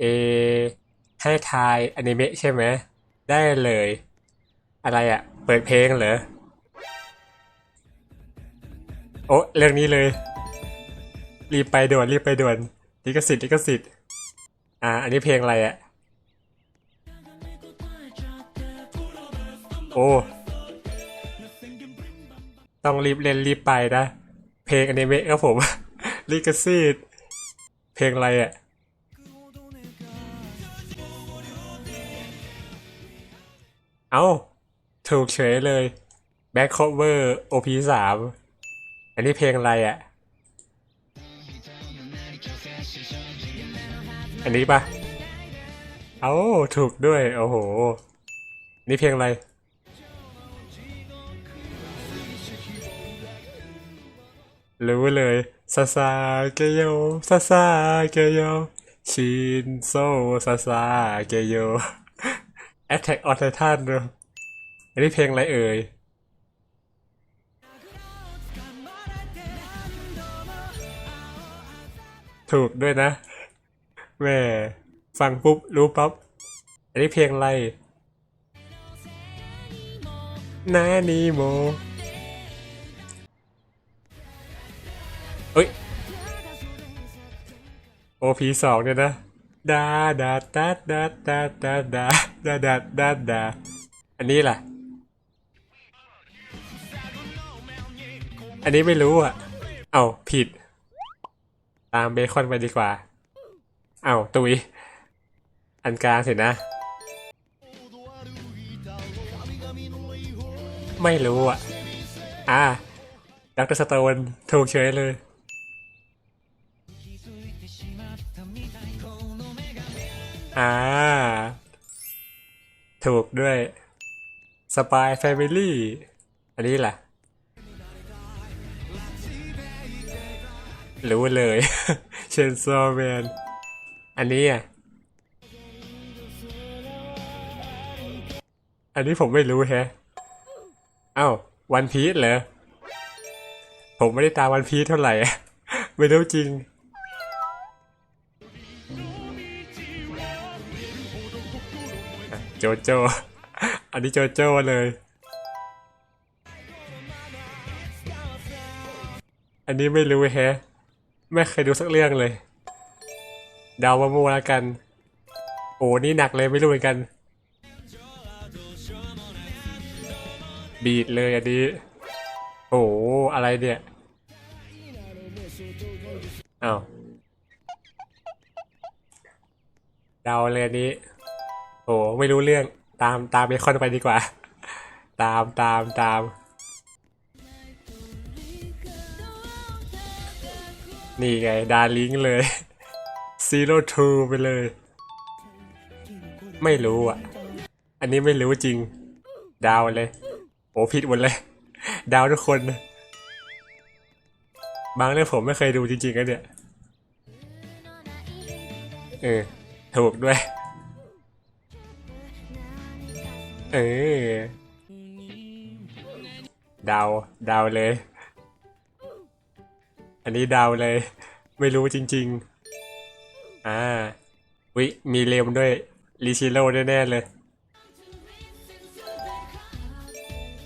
เอ ให้ทายอนิเมะใช่ไหม ได้เลย อะไรอะเปิดเพลงเหรอ โอ้เรื่องนี้เลย รีบไปด่วน รีบไปด่วน ลิขสิทธิ์ลิขสิทธิ์ อ่า อันนี้เพลงอะไรอะโอ้ ต้องรีบเล่นรีบไปนะ เพลงอนิเมะครับผม ลิขสิทธิ์ เพลงอะไรอะ เอ้า ถูกเฉยเลย Back Cover OP สามอันนี้เพลงอะไรอะอันนี้ปะเอ้า ถูกด้วย โอ้โห นี่เพลงอะไร รู้เลยซาซาเกโยซาซาเกโยชินโซซาซาเกโย Attack on Titan ด้วยอันนี้เพลงอะไรเอ่ยถูกด้วยนะแม่ฟังปุ๊บ รู้ปั๊บ อันนี้เพลงอะไรนานีโมเอ้ย โอพีสองเนี่ยนะ ดาดาดาดาดาดาดาดาดาดาดาอันนี้ล่ะ อันนี้ไม่รู้อะ เอาผิด ตามเบคอนไปดีกว่า เอาตุย อันกลางสินะ ไม่รู้อะ อ่าดรสโตนถูกเฉยเลย อ่า ถูกด้วยสปายแฟมิลี่อันนี้แหละ รู้เลยเชนซอแมนอันนี้อะ อันนี้ผมไม่รู้แฮะเอ้าวันพีชเหรอ ผมไม่ได้ตามวันพีชเท่าไหร่ ไม่รู้จริง จโจ อันนี้โจโจเลย อันนี้ไม่รู้แฮะ ไม่เคยดูสักเรื่องเลยเดามามัวแล้วกัน โอ้นี่หนักเลยไม่รู้เหมือนกัน บีดเลยอันนี้ โอ้อะไรเนี่ยอ้าวเดาเลยอันนี้ โอ้ไม่รู้เรื่องตามตามเบคอนไปดีกว่า ตามตามตาม นี่ไง ดาลิงเลย Zero Two ไปเลย ไม่รู้อะ อันนี้ไม่รู้จริง ดาวเลย โอ้ผิดหมดเลย ดาวทุกคน บางเรื่องผมไม่เคยดูจริงๆนะเนี่ย เออ ถูกด้วย เออดาวดาวเลย อันนี้ดาวเลย ไม่รู้จริง ๆ อ่าวิมีเลมด้วยลิชิโร่แน่ๆเลย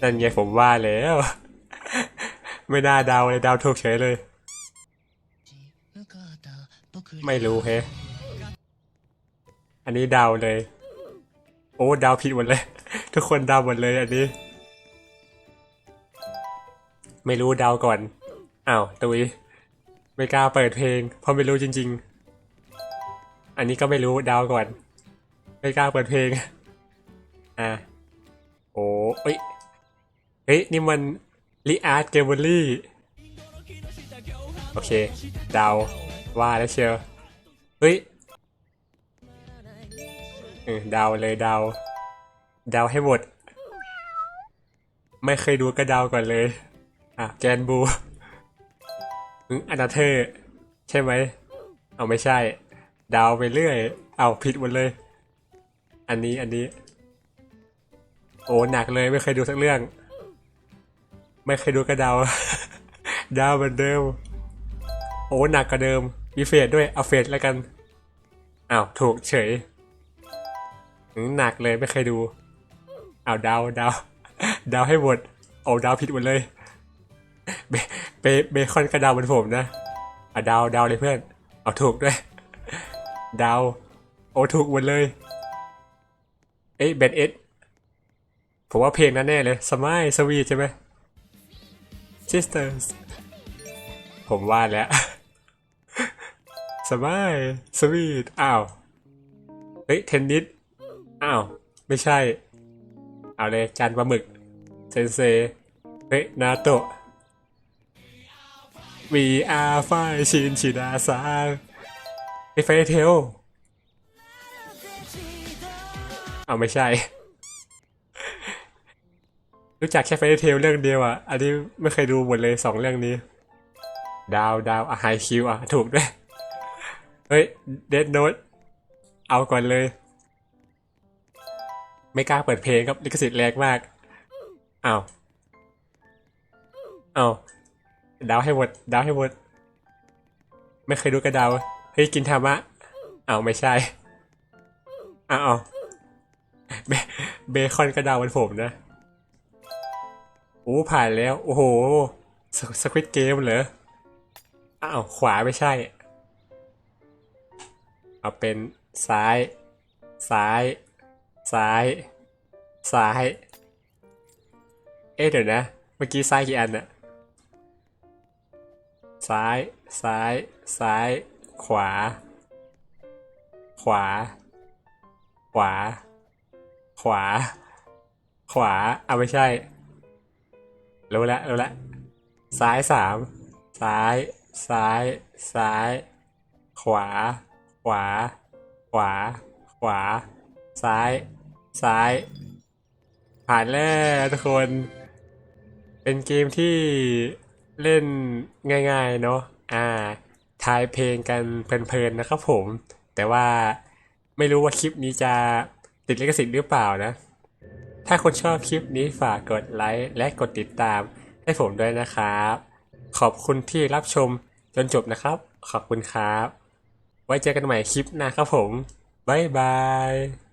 นั่นไงผมว่าแล้ว ไม่น่าเดาวเลยเดาวถูกเฉยเลย ไม่รู้เฮอันนี้เดาวเลย โอ้เดาวผิดหมดเลย ทุกคนเดาวหมดเลยอันนี้ ไม่รู้เดาวก่อนอ้าวตุยไม่กล้าเปิดเพลง เพราะไม่รู้จริง ๆ อันนี้ก็ไม่รู้เดาวก่อน ไม่กล้าเปิดเพลงอ่าโอ้เอ้ยเฮ้ยนี่มันลิอาร์ตเกมเบอรี่โอเคเดาวว่าแล้วเชียวเฮ้ยเออเดาวเลยเดาว เดาวให้หมด ไม่เคยดูก็เดาวก่อนเลย อะ แกนบูอืมอนาเธอร์ใช่ไหม เอาไม่ใช่ ดาวไปเรื่อย เอาผิดหมดเลย อันนี้อันนี้ โอ้หนักเลยไม่เคยดูสักเรื่อง ไม่เคยดูกระเดา ดาวเหมือนเดิม โอ้หนักกว่าเดิม มีเฟดด้วย เอาเฟดแล้วกัน อ้าว ถูกเฉยหนักเลยไม่เคยดู เอาดาวดาวดาวให้หมดโอ้ดาวผิดหมดเลยเบเบเบคอนกระดาวเหมือนผมนะเอะดาวดาวเลยเพื่อน เอาถูกด้วยดาวโอ้ถูกหมดเลย เอ้ยเบนเอสผมว่าเพลงนั้นแน่เลยสมัยสวีใช่ไหม Sisters ผมว่าแล้วสมัยสวีทอ้าว เฮ้ย เทนนิส อ้าว ไม่ใช่ เอาเลยจานปลาหมึก เซนเซเฮนาโตะ We are fine ชินชิดาซาไอ้ไฟเทลเอาไม่ใช่ รู้จักแค่ไฟเทลเรื่องเดียวอะ อันนี้ไม่เคยดูหมดเลยสองเรื่องนี้ ดาวดาวอะไฮคิวอะ ถูกด้วย เฮ้ย เดดโน e เอาก่อนเลย ไม่กล้าเปิดเพลงครับลิขสิทธิ์แรงมากเอาวอ้าดาวให้หมดดาวให้หมด ไม่เคยดูกระดาวเฮ้ยกินธรรมะเอาไม่ใช่อ้าวอ้าเบคอนกระดาวเหมือนผมนะโอ้ผ่านแล้ว โอ้โหสสควิตเกมเหรออ้าวขวาไม่ใช่ เอาเป็นซ้าย ซ้าย ซ้าย ซ้าย เอ๊ะเดี๋ยวนะ เมื่อกี้ซ้ายกี่อันอะซ้าย ซ้าย ซ้าย ขวา ขวา ขวา ขวา ขวา เอาไม่ใช่ รู้แล้วรู้แล้วซ้ายสาม ซ้าย ซ้าย ซ้าย ขวา ขวา ขวา ขวา ซ้าย ซ้าย ผ่านแล้วทุกคน เป็นเกมที่เล่นง่ายๆ เนาะอ่า ทายเพลงกันเพลินๆนะครับผม แต่ว่าไม่รู้ว่าคลิปนี้จะติดลิขสิทธิ์หรือเปล่านะ ถ้าคุณชอบคลิปนี้ฝากกดไลค์และกดติดตามให้ผมด้วยนะครับ ขอบคุณที่รับชมจนจบนะครับ ขอบคุณครับ ไว้เจอกันใหม่คลิปหน้าครับผม บ๊ายบาย